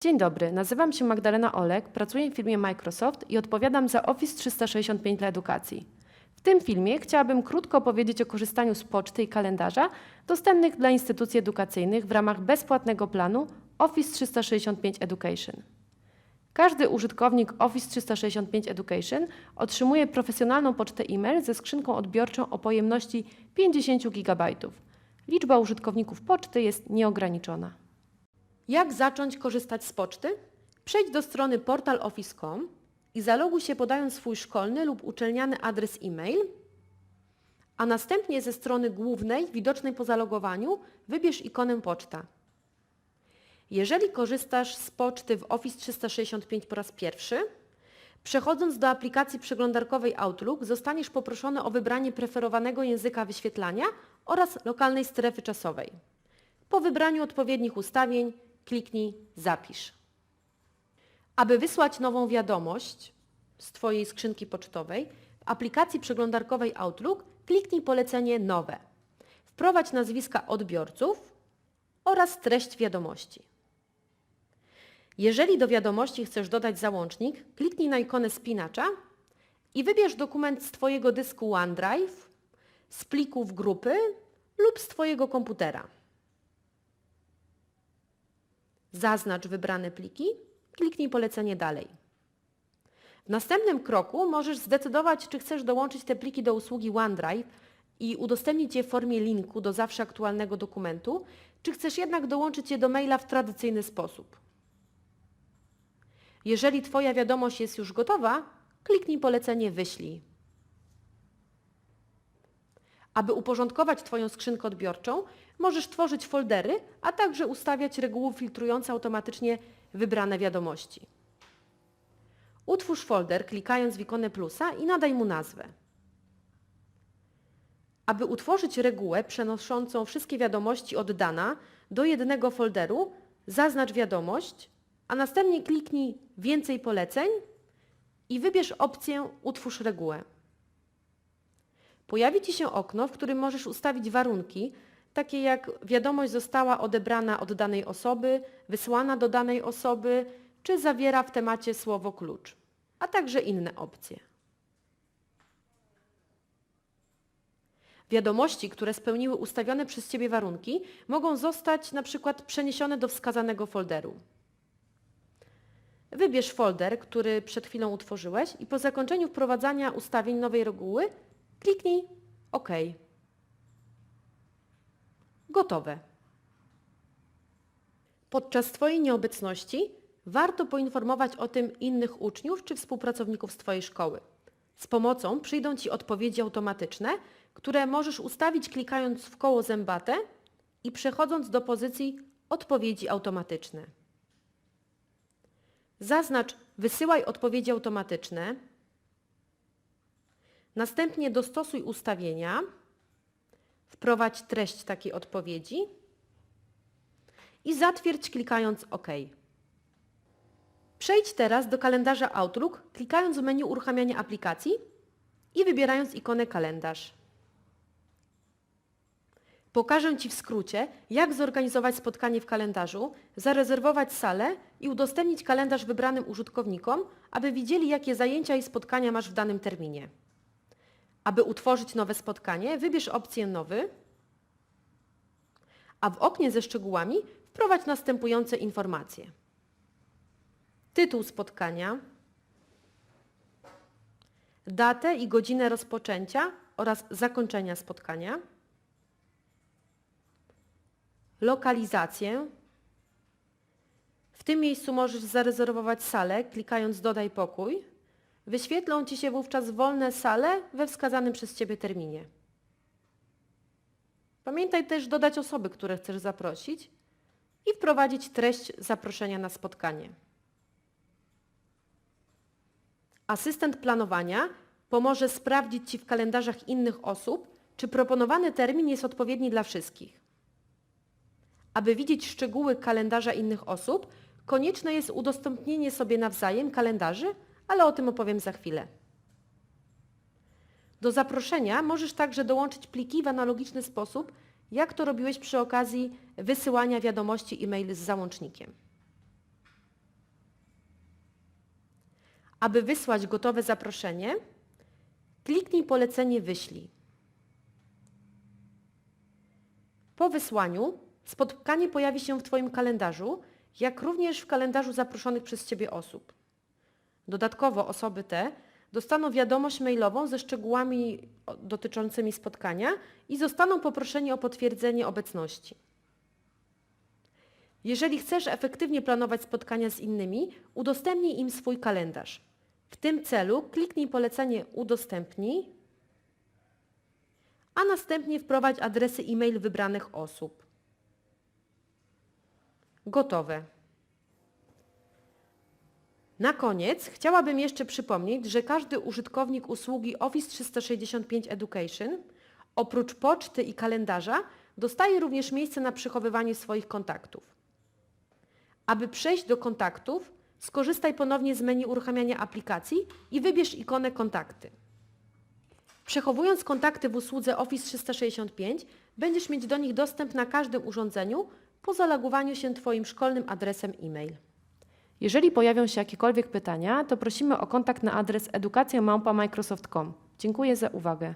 Dzień dobry, nazywam się Magdalena Olek, pracuję w firmie Microsoft i odpowiadam za Office 365 dla edukacji. W tym filmie chciałabym krótko opowiedzieć o korzystaniu z poczty i kalendarza dostępnych dla instytucji edukacyjnych w ramach bezpłatnego planu Office 365 Education. Każdy użytkownik Office 365 Education otrzymuje profesjonalną pocztę e-mail ze skrzynką odbiorczą o pojemności 50 GB. Liczba użytkowników poczty jest nieograniczona. Jak zacząć korzystać z poczty? Przejdź do strony portaloffice.com i zaloguj się podając swój szkolny lub uczelniany adres e-mail, a następnie ze strony głównej, widocznej po zalogowaniu, wybierz ikonę poczta. Jeżeli korzystasz z poczty w Office 365 po raz pierwszy, przechodząc do aplikacji przeglądarkowej Outlook zostaniesz poproszony o wybranie preferowanego języka wyświetlania oraz lokalnej strefy czasowej. Po wybraniu odpowiednich ustawień kliknij Zapisz. Aby wysłać nową wiadomość z Twojej skrzynki pocztowej, w aplikacji przeglądarkowej Outlook kliknij polecenie Nowe. Wprowadź nazwiska odbiorców oraz treść wiadomości. Jeżeli do wiadomości chcesz dodać załącznik, kliknij na ikonę spinacza i wybierz dokument z Twojego dysku OneDrive, z plików grupy lub z Twojego komputera. Zaznacz wybrane pliki, kliknij polecenie Dalej. W następnym kroku możesz zdecydować, czy chcesz dołączyć te pliki do usługi OneDrive i udostępnić je w formie linku do zawsze aktualnego dokumentu, czy chcesz jednak dołączyć je do maila w tradycyjny sposób. Jeżeli Twoja wiadomość jest już gotowa, kliknij polecenie Wyślij. Aby uporządkować Twoją skrzynkę odbiorczą, możesz tworzyć foldery, a także ustawiać reguły filtrujące automatycznie wybrane wiadomości. Utwórz folder klikając w ikonę plusa i nadaj mu nazwę. Aby utworzyć regułę przenoszącą wszystkie wiadomości od dana do jednego folderu, zaznacz wiadomość, a następnie kliknij Więcej poleceń i wybierz opcję Utwórz regułę. Pojawi Ci się okno, w którym możesz ustawić warunki, takie jak wiadomość została odebrana od danej osoby, wysłana do danej osoby, czy zawiera w temacie słowo klucz, a także inne opcje. Wiadomości, które spełniły ustawione przez Ciebie warunki, mogą zostać na przykład przeniesione do wskazanego folderu. Wybierz folder, który przed chwilą utworzyłeś i po zakończeniu wprowadzania ustawień nowej reguły kliknij OK. Gotowe. Podczas Twojej nieobecności warto poinformować o tym innych uczniów czy współpracowników z Twojej szkoły. Z pomocą przyjdą Ci odpowiedzi automatyczne, które możesz ustawić klikając w koło zębate i przechodząc do pozycji Odpowiedzi automatyczne. Zaznacz Wysyłaj odpowiedzi automatyczne, następnie dostosuj ustawienia, wprowadź treść takiej odpowiedzi i zatwierdź klikając OK. Przejdź teraz do kalendarza Outlook, klikając w menu uruchamiania aplikacji i wybierając ikonę kalendarz. Pokażę Ci w skrócie, jak zorganizować spotkanie w kalendarzu, zarezerwować salę i udostępnić kalendarz wybranym użytkownikom, aby widzieli, jakie zajęcia i spotkania masz w danym terminie. Aby utworzyć nowe spotkanie, wybierz opcję Nowy, a w oknie ze szczegółami wprowadź następujące informacje. Tytuł spotkania, datę i godzinę rozpoczęcia oraz zakończenia spotkania, lokalizację. W tym miejscu możesz zarezerwować salę, klikając Dodaj pokój. Wyświetlą Ci się wówczas wolne sale we wskazanym przez Ciebie terminie. Pamiętaj też dodać osoby, które chcesz zaprosić i wprowadzić treść zaproszenia na spotkanie. Asystent planowania pomoże sprawdzić Ci w kalendarzach innych osób, czy proponowany termin jest odpowiedni dla wszystkich. Aby widzieć szczegóły kalendarza innych osób, konieczne jest udostępnienie sobie nawzajem kalendarzy, ale o tym opowiem za chwilę. Do zaproszenia możesz także dołączyć pliki w analogiczny sposób, jak to robiłeś przy okazji wysyłania wiadomości e-mail z załącznikiem. Aby wysłać gotowe zaproszenie, kliknij polecenie Wyślij. Po wysłaniu spotkanie pojawi się w Twoim kalendarzu, jak również w kalendarzu zaproszonych przez Ciebie osób. Dodatkowo osoby te dostaną wiadomość mailową ze szczegółami dotyczącymi spotkania i zostaną poproszeni o potwierdzenie obecności. Jeżeli chcesz efektywnie planować spotkania z innymi, udostępnij im swój kalendarz. W tym celu kliknij polecenie Udostępnij, a następnie wprowadź adresy e-mail wybranych osób. Gotowe. Na koniec chciałabym jeszcze przypomnieć, że każdy użytkownik usługi Office 365 Education oprócz poczty i kalendarza dostaje również miejsce na przechowywanie swoich kontaktów. Aby przejść do kontaktów, skorzystaj ponownie z menu uruchamiania aplikacji i wybierz ikonę kontakty. Przechowując kontakty w usłudze Office 365, będziesz mieć do nich dostęp na każdym urządzeniu po zalogowaniu się Twoim szkolnym adresem e-mail. Jeżeli pojawią się jakiekolwiek pytania, to prosimy o kontakt na adres edukacjamałpa.microsoft.com. Dziękuję za uwagę.